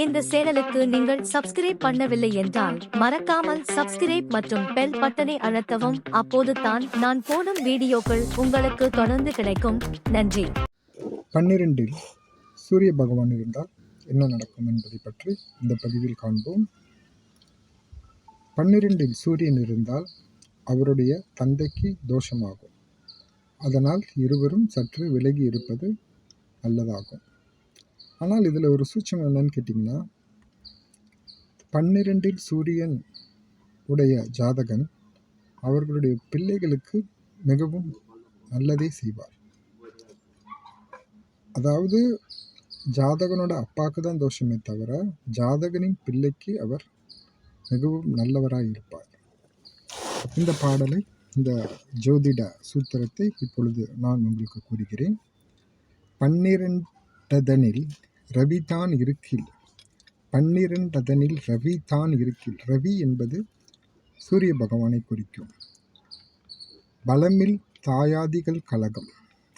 இந்த சேனலுக்கு நீங்கள் சப்ஸ்கிரைப் பண்ணவில்லை என்றால் மறக்காமல் சப்ஸ்கிரைப் மற்றும் பெல் பட்டனை அழுத்தவும். அப்போது தான் நான் போடும் வீடியோக்கள் உங்களுக்கு தொடர்ந்து கிடைக்கும். நன்றி. பன்னிரெண்டில் சூரிய பகவான் இருந்தால் என்ன நடக்கும் என்பதை பற்றி இந்த பதிவில் காண்போம். பன்னிரெண்டில் சூரியன் இருந்தால் அவருடைய தந்தைக்கு தோஷமாகும். அதனால் இருவரும் சற்று விலகி இருப்பது நல்லதாகும். ஆனால் இதில் ஒரு சூட்சம் என்னன்னு கேட்டிங்கன்னா பன்னிரெண்டில் சூரியன் உடைய ஜாதகன் அவர்களுடைய பிள்ளைகளுக்கு மிகவும் நல்லதே செய்வார். அதாவது ஜாதகனோட அப்பாவுக்கு தான் தோஷமே தவிர ஜாதகனின் பிள்ளைக்கு அவர் மிகவும் நல்லவராக இருப்பார். இந்த பாடலை இந்த ஜோதிட சூத்திரத்தை இப்பொழுது நான் உங்களுக்கு கூறுகிறேன். பன்னிரெண்டதனில் ரவி தான் இருக்கில். பன்னிரண்டதனில் ரவி தான் இருக்கில். ரவி என்பது சூரிய பகவானை குறிக்கும். பலமில் தாயாதிகள் கழகம்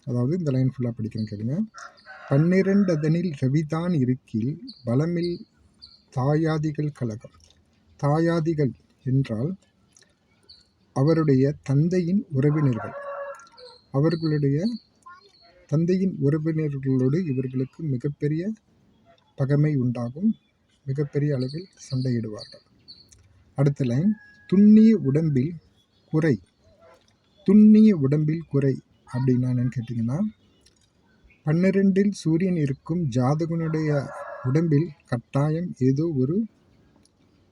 அதாவது இந்த லைன் ஃபுல்லாக படிக்கிறேன் கேளுங்க. பன்னிரண்டதனில் ரவிதான் இருக்கில் பலமில் தாயாதிகள் கழகம் தாயாதிகள் என்றால் அவருடைய தந்தையின் உறவினர்கள். அவர்களுடைய தந்தையின் உறவினர்களோடு இவர்களுக்கு மிகப்பெரிய பகைமை உண்டாகும். மிகப்பெரிய அளவில் சண்டையிடுவார்கள். அடுத்த லைன் துண்ணிய உடம்பில் குறை. துண்ணிய உடம்பில் குறை அப்படின்னா என்னன்னு கேட்டிங்கன்னா பன்னிரெண்டில் சூரியன் இருக்கும் ஜாதகனுடைய உடம்பில் கட்டாயம் ஏதோ ஒரு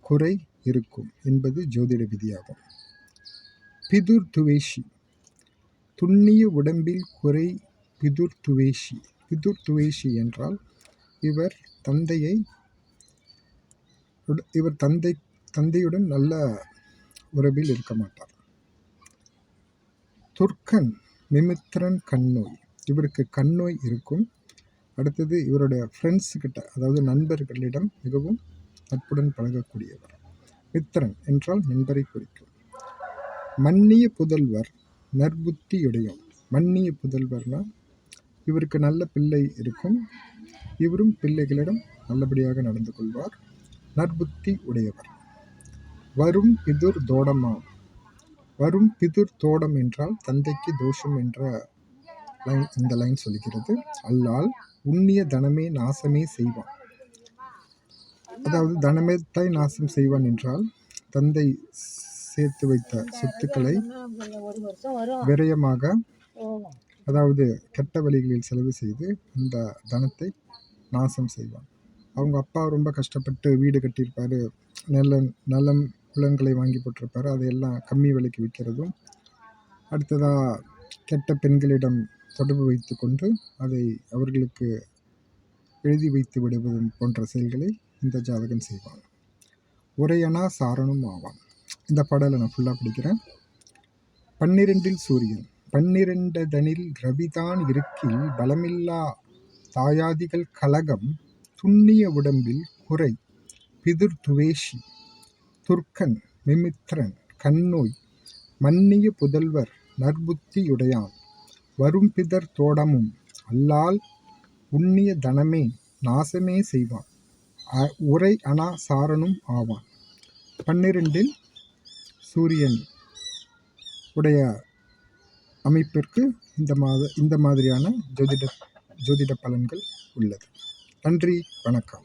குறை இருக்கும் என்பது ஜோதிட விதியாகும். பிதுர் துவேஷி துண்ணிய உடம்பில் குறை பிதுர் துவேஷி. பிதுர் துவேஷி என்றால் இவர் தந்தையை இவர் தந்தை தந்தையுடன் நல்ல உறவில் இருக்க மாட்டார். துர்க்கன் மிமித்திரன் கண்ணோய். இவருக்கு கண்ணோய் இருக்கும். அடுத்தது இவருடைய ஃப்ரெண்ட்ஸுக்கிட்ட அதாவது நண்பர்களிடம் மிகவும் நட்புடன் பழகக்கூடியவர். மித்திரன் என்றால் நண்பரை குறிக்கும். மன்னிய புதல்வர் நற்புத்தியுடையவர் மன்னிய புதல்வர்னால் இவருக்கு நல்ல பிள்ளை இருக்கும். இவரும் பிள்ளைகளிடம் நல்லபடியாக நடந்து கொள்வார். நற்புத்தி உடையவர். வரும் பிதுர் தோடமா வரும் பிதுர் தோடம் என்றால் தந்தைக்கு தோஷம் என்ற லைன் இந்த லைன் சொல்கிறது. அல்லால் உண்ணிய தனமே நாசமே செய்வான். அதாவது தனமேத்தை நாசம் செய்வான் என்றால் தந்தை சேர்த்து வைத்த சொத்துக்களை விரயமாக அதாவது கெட்ட வழிகளில் செலவு செய்து இந்த தனத்தை நாசம் செய்வான். அவங்க அப்பா ரொம்ப கஷ்டப்பட்டு வீடு கட்டியிருப்பார். நல்ல நலம் குளங்களை வாங்கி போட்டிருப்பாரு. அதையெல்லாம் கம்மி விலைக்கு விற்கிறதும் அடுத்ததாக கெட்ட பெண்களிடம் தொடர்பு வைத்து கொண்டு அதை அவர்களுக்கு எழுதி வைத்து விடுவதும் போன்ற செயல்களை இந்த ஜாதகன் செய்வான். உரையனா சாரணும் ஆவான். இந்த பாடலை நான் ஃபுல்லாக படிக்கிறேன். பன்னிரெண்டில் சூரியன். பன்னிரண்டதனில் ரவிதான் இருக்கில் பலமில்லா தாயாதிகள் கலகம் துண்ணிய உடம்பில் குறை பிதுர் துவேஷி துர்க்கன் மிமித்ரன் கண்ணோய் மன்னிய புதல்வர் நற்புத்தியுடையான் வரும்பிதர் தோடமும் அல்லால் உண்ணிய தனமே நாசமே செய்வான் உரை அனா சாரனும் ஆவான். பன்னிரெண்டில் சூரியன் உடைய அமைப்பிற்கு இந்த மாத இந்த மாதிரியான ஜோதிட ஜோதிட பலன்கள் உள்ளது. நன்றி வணக்கம்.